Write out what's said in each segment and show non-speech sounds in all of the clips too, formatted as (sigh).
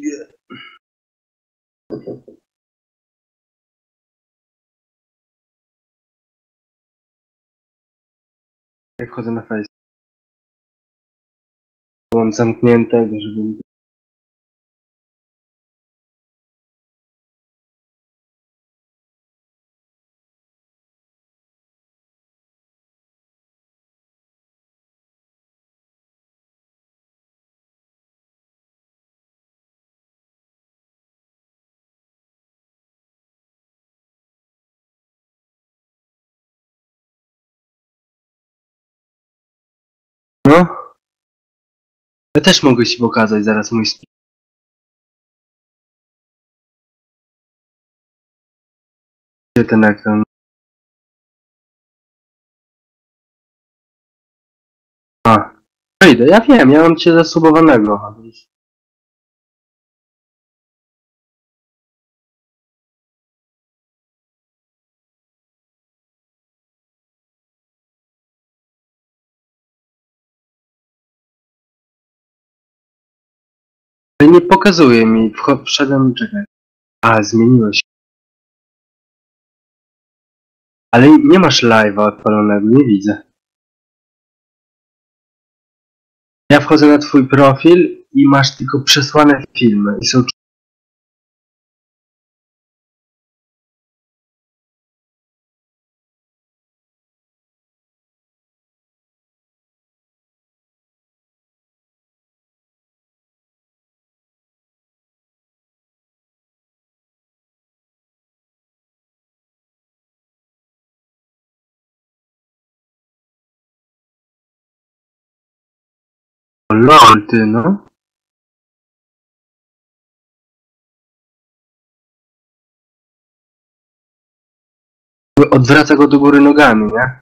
ciebie. Jak na face. Byłam zamkniętego, żeby... No? Ja też mogę ci pokazać zaraz mój sp- Gdzie ten ekran? A, wyjdę, ja wiem, ja mam cię zasubowanego. Nie pokazuje mi, wszedłem, czekaj. A, zmieniłeś. Ale nie masz live'a odpalonego, nie widzę. Ja wchodzę na twój profil i masz tylko przesłane filmy i są LOL ty no. Odwraca go do góry nogami, nie?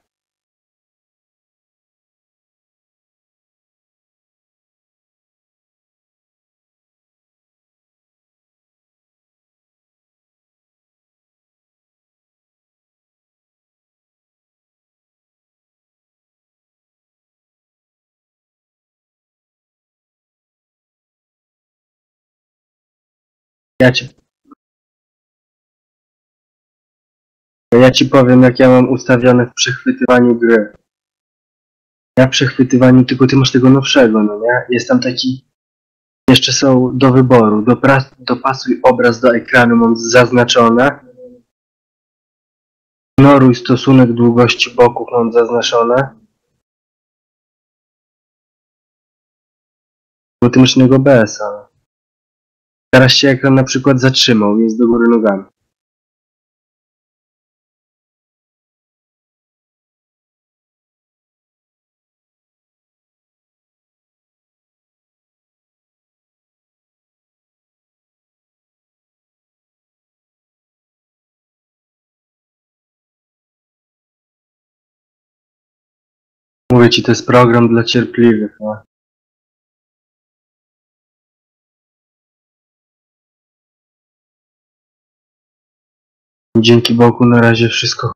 Ja ci... Ja ci powiem, jak ja mam ustawione w przechwytywaniu gry. Ja w przechwytywaniu, tylko ty masz tego nowszego, no nie? Jest tam taki... Jeszcze są do wyboru. Dopras, dopasuj obraz do ekranu, mam zaznaczone. Ignoruj stosunek długości boków, mam zaznaczone. Bo ty masz innego BS-a. Teraz się ekran na przykład zatrzymał, jest do góry nogami. Mówię ci, to jest program dla cierpliwych. Dzięki Bogu na razie wszystko.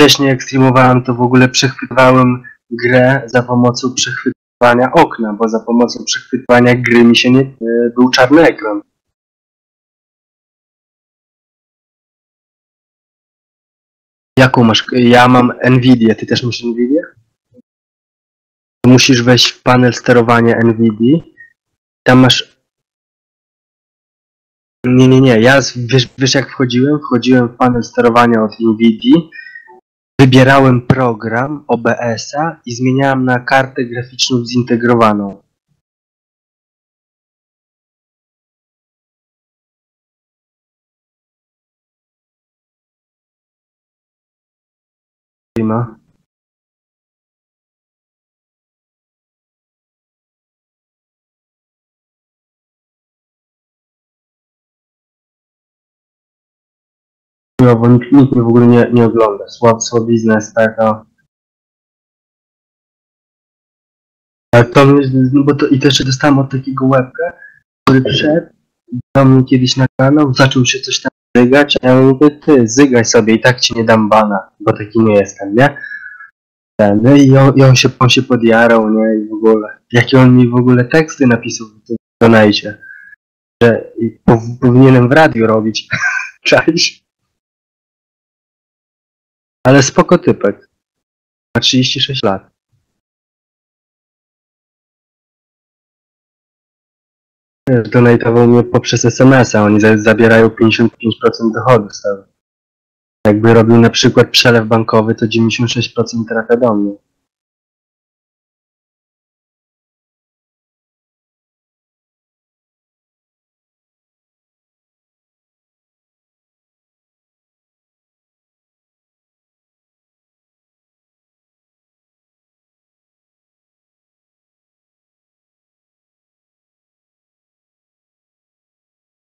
Wcześniej jak streamowałem, to w ogóle przechwytywałem grę za pomocą przechwytywania okna, bo za pomocą przechwytywania gry mi się nie... e, był czarny ekran. Jaką masz? Ja mam Nvidia, ty też masz Nvidia? Musisz wejść w panel sterowania Nvidia. Tam masz nie, nie, nie. Ja wiesz, wiesz jak wchodziłem? Wchodziłem w panel sterowania od NVIDIA, wybierałem program OBS-a i zmieniałem na kartę graficzną zintegrowaną. No. Bo nikt, nikt mnie w ogóle nie, nie ogląda. Słab, słabizna jest taka. Ale to no bo to, i jeszcze dostałem od takiego łebka, który wszedł do mnie kiedyś na kanał, zaczął się coś tam zygać, a ja mówię, ty, zygaj sobie i tak ci nie dam bana, bo taki nie jestem, nie? No i on, i on, się, on się podjarał, nie, i w ogóle. Jakie on mi w ogóle teksty napisał, to donajcie. Że pow- powinienem w radiu robić. (laughs) Cześć. Ale spoko typek. Ma 36 lat. Donatował mnie poprzez SMS-a, oni za- zabierają 55% dochodu z tego. Jakby robił na przykład przelew bankowy, to 96% trafia do mnie.